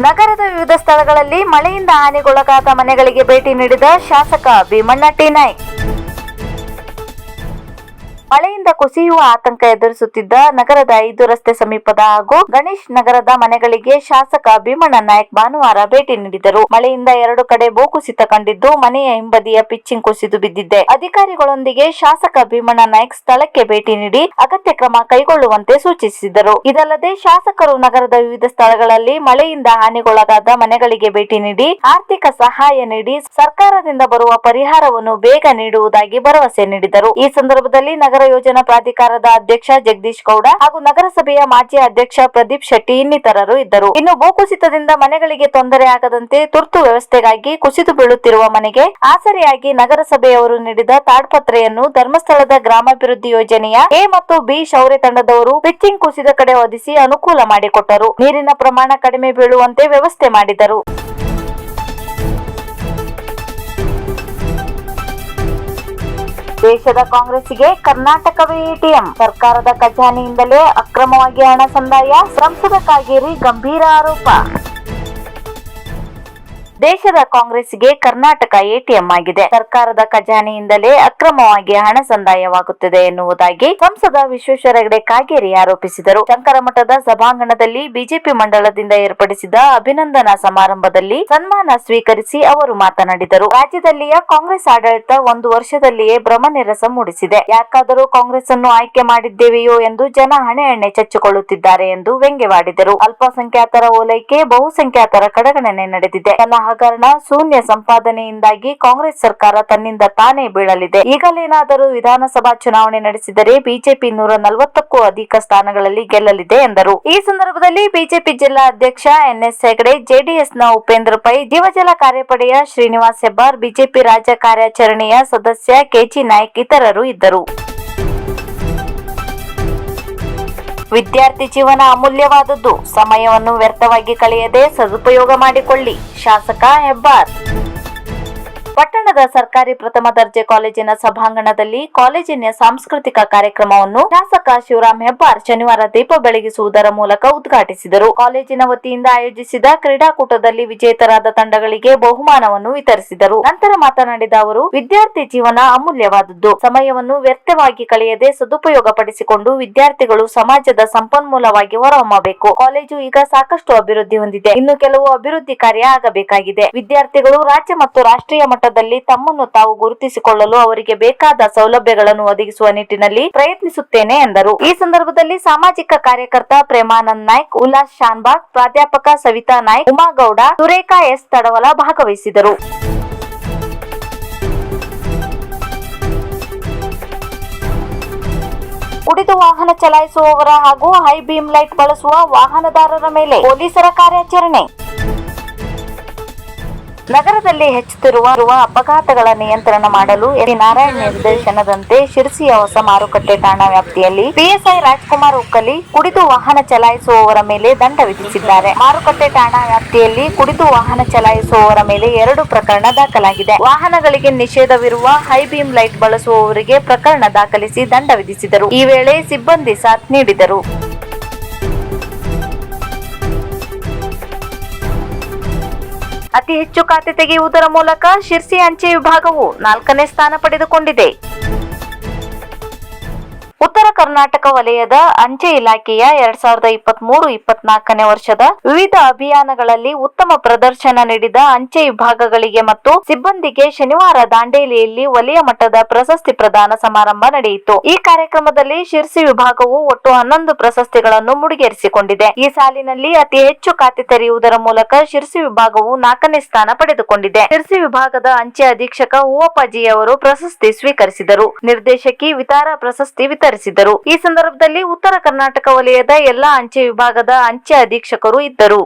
ನಗರದ ವಿವಿಧ ಸ್ಥಳಗಳಲ್ಲಿ ಮಳೆಯಿಂದ ಹಾನಿಗೊಳಗಾದ ಮನೆಗಳಿಗೆ ಭೇಟಿ ನೀಡಿದ ಶಾಸಕ ಭೀಮಣ್ಣ ಟಿ ಮಳೆಯಿಂದ ಕುಸಿಯುವ ಆತಂಕ ಎದುರಿಸುತ್ತಿದ್ದ ನಗರದ ಐದು ರಸ್ತೆ ಸಮೀಪದ ಹಾಗೂ ಗಣೇಶ್ ನಗರದ ಮನೆಗಳಿಗೆ ಶಾಸಕ ಭೀಮಣ್ಣ ನಾಯಕ್ ಭಾನುವಾರ ಭೇಟಿ ನೀಡಿದರು. ಮಳೆಯಿಂದ ಎರಡು ಕಡೆ ಭೂಕುಸಿತ ಕಂಡಿದ್ದು ಮನೆಯ ಹಿಂಬದಿಯ ಪಿಚ್ಚಿಂಗ್ ಕುಸಿದು ಬಿದ್ದಿದೆ. ಅಧಿಕಾರಿಗಳೊಂದಿಗೆ ಶಾಸಕ ಭೀಮಣ್ಣ ನಾಯಕ್ ಸ್ಥಳಕ್ಕೆ ಭೇಟಿ ನೀಡಿ ಅಗತ್ಯ ಕ್ರಮ ಕೈಗೊಳ್ಳುವಂತೆ ಸೂಚಿಸಿದರು. ಇದಲ್ಲದೆ ಶಾಸಕರು ನಗರದ ವಿವಿಧ ಸ್ಥಳಗಳಲ್ಲಿ ಮಳೆಯಿಂದ ಹಾನಿಗೊಳಗಾದ ಮನೆಗಳಿಗೆ ಭೇಟಿ ನೀಡಿ ಆರ್ಥಿಕ ಸಹಾಯ ನೀಡಿ ಸರ್ಕಾರದಿಂದ ಬರುವ ಪರಿಹಾರವನ್ನು ಬೇಗ ನೀಡುವುದಾಗಿ ಭರವಸೆ ನೀಡಿದರು. ಈ ಸಂದರ್ಭದಲ್ಲಿ ನಗರ ಯೋಜನಾ ಪ್ರಾಧಿಕಾರದ ಅಧ್ಯಕ್ಷ ಜಗದೀಶ್ ಗೌಡ ಹಾಗೂ ನಗರಸಭೆಯ ಮಾಜಿ ಅಧ್ಯಕ್ಷ ಪ್ರದೀಪ್ ಶೆಟ್ಟಿ ಇನ್ನಿತರರು ಇದ್ದರು. ಇನ್ನು ಭೂಕುಸಿತದಿಂದ ಮನೆಗಳಿಗೆ ತೊಂದರೆ ಆಗದಂತೆ ತುರ್ತು ವ್ಯವಸ್ಥೆಗಾಗಿ ಕುಸಿದು ಬೀಳುತ್ತಿರುವ ಮನೆಗೆ ಆಸರೆಯಾಗಿ ನಗರಸಭೆಯವರು ನೀಡಿದ ತಾಡ್ಪತ್ರೆಯನ್ನು ಧರ್ಮಸ್ಥಳದ ಗ್ರಾಮಾಭಿವೃದ್ಧಿ ಯೋಜನೆಯ ಎ ಮತ್ತು ಬಿ ಶೌರ್ಯ ತಂಡದವರು ಪಿಚ್ಚಿಂಗ್ ಕುಸಿದ ಕಡೆ ಒದಿಸಿ ಅನುಕೂಲ ಮಾಡಿಕೊಟ್ಟರು. ನೀರಿನ ಪ್ರಮಾಣ ಕಡಿಮೆ ಬೀಳುವಂತೆ ವ್ಯವಸ್ಥೆ ಮಾಡಿದರು. ದೇಶದ ಕಾಂಗ್ರೆಸ್ಗೆ ಕರ್ನಾಟಕವೇ ಎಟಿಎಂ ಸರ್ಕಾರದ ಖಜಾನೆಯಿಂದಲೇ ಅಕ್ರಮವಾಗಿ ಹಣ ಸಂದಾಯ. ಸಂಸದ ಕಾಗೇರಿ ಗಂಭೀರ ಆರೋಪ. ದೇಶದ ಕಾಂಗ್ರೆಸ್ಗೆ ಕರ್ನಾಟಕ ಎಟಿಎಂ ಆಗಿದೆ. ಸರ್ಕಾರದ ಖಜಾನೆಯಿಂದಲೇ ಅಕ್ರಮವಾಗಿ ಹಣ ಸಂದಾಯವಾಗುತ್ತಿದೆ ಎನ್ನುವುದಾಗಿ ಸಂಸದ ವಿಶ್ವೇಶ್ವರ ಹೆಗಡೆ ಕಾಗೇರಿ ಆರೋಪಿಸಿದರು. ಶಂಕರಮಠದ ಸಭಾಂಗಣದಲ್ಲಿ ಬಿಜೆಪಿ ಮಂಡಲದಿಂದ ಏರ್ಪಡಿಸಿದ ಅಭಿನಂದನಾ ಸಮಾರಂಭದಲ್ಲಿ ಸನ್ಮಾನ ಸ್ವೀಕರಿಸಿ ಅವರು ಮಾತನಾಡಿದರು. ರಾಜ್ಯದಲ್ಲಿಯ ಕಾಂಗ್ರೆಸ್ ಆಡಳಿತ ಒಂದು ವರ್ಷದಲ್ಲಿಯೇ ಭ್ರಮನಿರಸ ಮೂಡಿಸಿದೆ. ಯಾಕಾದರೂ ಕಾಂಗ್ರೆಸ್ ಅನ್ನು ಆಯ್ಕೆ ಮಾಡಿದ್ದೇವೆಯೋ ಎಂದು ಜನ ಹಣೆ ಹಣೆ ಚಚ್ಚಿಕೊಳ್ಳುತ್ತಿದ್ದಾರೆ ಎಂದು ವ್ಯಂಗ್ಯವಾಡಿದರು. ಅಲ್ಪಸಂಖ್ಯಾತರ ಓಲೈಕೆ, ಬಹುಸಂಖ್ಯಾತರ ಕಡೆಗಣನೆ ನಡೆದಿದೆ. ತನ್ನ ಹಗರಣ ಶೂನ್ಯ ಸಂಪಾದನೆಯಿಂದಾಗಿ ಕಾಂಗ್ರೆಸ್ ಸರ್ಕಾರ ತನ್ನಿಂದ ತಾನೇ ಬೀಳಲಿದೆ. ಈಗಲೇನಾದರೂ ವಿಧಾನಸಭಾ ಚುನಾವಣೆ ನಡೆಸಿದರೆ ಬಿಜೆಪಿ ನೂರ ನಲವತ್ತಕ್ಕೂ ಅಧಿಕ ಸ್ಥಾನಗಳಲ್ಲಿ ಗೆಲ್ಲಲಿದೆ ಎಂದರು. ಈ ಸಂದರ್ಭದಲ್ಲಿ ಬಿಜೆಪಿ ಜಿಲ್ಲಾ ಅಧ್ಯಕ್ಷ ಎನ್ಎಸ್ ಹೆಗಡೆ, ಜೆಡಿಎಸ್ನ ಉಪೇಂದ್ರ ಪೈ ಜೀವಜಲ ಕಾರ್ಯಪಡೆಯ ಶ್ರೀನಿವಾಸ್ ಹೆಬ್ಬಾರ್, ಬಿಜೆಪಿ ರಾಜ್ಯ ಕಾರ್ಯಾಚರಣೆಯ ಸದಸ್ಯ ಕೆಜಿ ನಾಯ್ಕ ಇತರರು ಇದ್ದರು. ವಿದ್ಯಾರ್ಥಿ ಜೀವನ ಅಮೂಲ್ಯವಾದದ್ದು. ಸಮಯವನ್ನು ವ್ಯರ್ಥವಾಗಿ ಕಳೆಯದೆ ಸದುಪಯೋಗ ಮಾಡಿಕೊಳ್ಳಿ. ಶಾಸಕ ಹೆಬ್ಬಾರ್. ಪಟ್ಟಣದ ಸರ್ಕಾರಿ ಪ್ರಥಮ ದರ್ಜೆ ಕಾಲೇಜಿನ ಸಭಾಂಗಣದಲ್ಲಿ ಕಾಲೇಜಿನ ಸಾಂಸ್ಕೃತಿಕ ಕಾರ್ಯಕ್ರಮವನ್ನು ಶಾಸಕ ಶಿವರಾಮ್ ಹೆಬ್ಬಾರ್ ಶನಿವಾರ ದೀಪ ಬೆಳಗಿಸುವುದರ ಮೂಲಕ ಉದ್ಘಾಟಿಸಿದರು. ಕಾಲೇಜಿನ ವತಿಯಿಂದ ಆಯೋಜಿಸಿದ ಕ್ರೀಡಾಕೂಟದಲ್ಲಿ ವಿಜೇತರಾದ ತಂಡಗಳಿಗೆ ಬಹುಮಾನವನ್ನು ವಿತರಿಸಿದರು. ನಂತರ ಮಾತನಾಡಿದ ಅವರು, ವಿದ್ಯಾರ್ಥಿ ಜೀವನ ಅಮೂಲ್ಯವಾದದ್ದು. ಸಮಯವನ್ನು ವ್ಯರ್ಥವಾಗಿ ಕಳೆಯದೆ ಸದುಪಯೋಗ ಪಡಿಸಿಕೊಂಡು ವಿದ್ಯಾರ್ಥಿಗಳು ಸಮಾಜದ ಸಂಪನ್ಮೂಲವಾಗಿ ಹೊರಹೊಮ್ಮಬೇಕು. ಕಾಲೇಜು ಈಗ ಸಾಕಷ್ಟು ಅಭಿವೃದ್ಧಿ ಹೊಂದಿದೆ. ಇನ್ನು ಕೆಲವು ಅಭಿವೃದ್ಧಿ ಕಾರ್ಯ ಆಗಬೇಕಾಗಿದೆ. ವಿದ್ಯಾರ್ಥಿಗಳು ರಾಜ್ಯ ಮತ್ತು ರಾಷ್ಟ್ರೀಯ ಮಟ್ಟದಲ್ಲಿ ತಮ್ಮನ್ನು ತಾವು ಗುರುತಿಸಿಕೊಳ್ಳಲು ಅವರಿಗೆ ಬೇಕಾದ ಸೌಲಭ್ಯಗಳನ್ನು ಒದಗಿಸುವ ನಿಟ್ಟಿನಲ್ಲಿ ಪ್ರಯತ್ನಿಸುತ್ತೇನೆ ಎಂದರು. ಈ ಸಂದರ್ಭದಲ್ಲಿ ಸಾಮಾಜಿಕ ಕಾರ್ಯಕರ್ತ ಪ್ರೇಮಾನಂದ್ ನಾಯ್ಕ್, ಉಲ್ಲಾಸ್ ಶಾನ್ಬಾಗ್, ಪ್ರಾಧ್ಯಾಪಕ ಸವಿತಾ ನಾಯ್ಕ್, ಉಮಾಗೌಡ, ಸುರೇಖಾ ಎಸ್ ತಡವಲ ಭಾಗವಹಿಸಿದರು. ಕುಡಿದು ವಾಹನ ಚಲಾಯಿಸುವವರ ಹಾಗೂ ಹೈ ಬೀಮ್ ಲೈಟ್ ಬಳಸುವ ವಾಹನದಾರರ ಮೇಲೆ ಪೊಲೀಸರ ಕಾರ್ಯಾಚರಣೆ. ನಗರದಲ್ಲಿ ಹೆಚ್ಚುತ್ತಿರುವ ಅಪಘಾತಗಳ ನಿಯಂತ್ರಣ ಮಾಡಲು ಎಸ್ ನಾರಾಯಣ್ ನಿರ್ದೇಶನದಂತೆ ಶಿರಸಿಯ ಹೊಸ ಮಾರುಕಟ್ಟೆ ಠಾಣಾ ವ್ಯಾಪ್ತಿಯಲ್ಲಿ ಪಿಎಸ್ಐ ರಾಜ್ಕುಮಾರ್ ಉಕ್ಕಲಿ ಕುಡಿದು ವಾಹನ ಚಲಾಯಿಸುವವರ ಮೇಲೆ ದಂಡ ವಿಧಿಸಿದ್ದಾರೆ. ಮಾರುಕಟ್ಟೆ ಠಾಣಾ ವ್ಯಾಪ್ತಿಯಲ್ಲಿ ಕುಡಿದು ವಾಹನ ಚಲಾಯಿಸುವವರ ಮೇಲೆ ಎರಡು ಪ್ರಕರಣ ದಾಖಲಾಗಿದೆ. ವಾಹನಗಳಿಗೆ ನಿಷೇಧವಿರುವ ಹೈ ಬೀಮ್ ಲೈಟ್ ಬಳಸುವವರಿಗೆ ಪ್ರಕರಣ ದಾಖಲಿಸಿ ದಂಡ ವಿಧಿಸಿದರು. ಈ ವೇಳೆ ಸಿಬ್ಬಂದಿ ಸಾಥ್ ನೀಡಿದರು. ಅತಿ ಹೆಚ್ಚು ಖಾತೆ ತೆಗೆಯುವುದರ ಮೂಲಕ ಶಿರ್ಸಿ ಅಂಚೆ ವಿಭಾಗವು ನಾಲ್ಕನೇ ಸ್ಥಾನ ಪಡೆದುಕೊಂಡಿದೆ. ಕರ್ನಾಟಕ ವಲಯದ ಅಂಚೆ ಇಲಾಖೆಯ ಎರಡ್ ಸಾವಿರದ ಇಪ್ಪತ್ತ್ ಮೂರು ಇಪ್ಪತ್ನಾಲ್ಕನೇ ವರ್ಷದ ವಿವಿಧ ಅಭಿಯಾನಗಳಲ್ಲಿ ಉತ್ತಮ ಪ್ರದರ್ಶನ ನೀಡಿದ ಅಂಚೆ ವಿಭಾಗಗಳಿಗೆ ಮತ್ತು ಸಿಬ್ಬಂದಿಗೆ ಶನಿವಾರ ದಾಂಡೇಲಿಯಲ್ಲಿ ವಲಯ ಮಟ್ಟದ ಪ್ರಶಸ್ತಿ ಪ್ರದಾನ ಸಮಾರಂಭ ನಡೆಯಿತು. ಈ ಕಾರ್ಯಕ್ರಮದಲ್ಲಿ ಶಿರ್ಸಿ ವಿಭಾಗವು ಒಟ್ಟು ಹನ್ನೊಂದು ಪ್ರಶಸ್ತಿಗಳನ್ನು ಮುಡಿಗೇರಿಸಿಕೊಂಡಿದೆ. ಈ ಸಾಲಿನಲ್ಲಿ ಅತಿ ಹೆಚ್ಚು ಖಾತೆ ತೆರೆಯುವುದರ ಮೂಲಕ ಶಿರ್ಸಿ ವಿಭಾಗವು ನಾಲ್ಕನೇ ಸ್ಥಾನ ಪಡೆದುಕೊಂಡಿದೆ. ಶಿರ್ಸಿ ವಿಭಾಗದ ಅಂಚೆ ಅಧೀಕ್ಷಕ ಹೂವಪ್ಪಾಜಿ ಅವರು ಪ್ರಶಸ್ತಿ ಸ್ವೀಕರಿಸಿದರು. ನಿರ್ದೇಶಕಿ ವಿತಾರ ಪ್ರಶಸ್ತಿ ವಿತರಿಸಿದರು. ಈ ಸಂದರ್ಭದಲ್ಲಿ ಉತ್ತರ ಕರ್ನಾಟಕ ವಲಯದ ಎಲ್ಲಾ ಅಂಚೆ ವಿಭಾಗದ ಅಂಚೆ ಅಧೀಕ್ಷಕರು ಇದ್ದರು.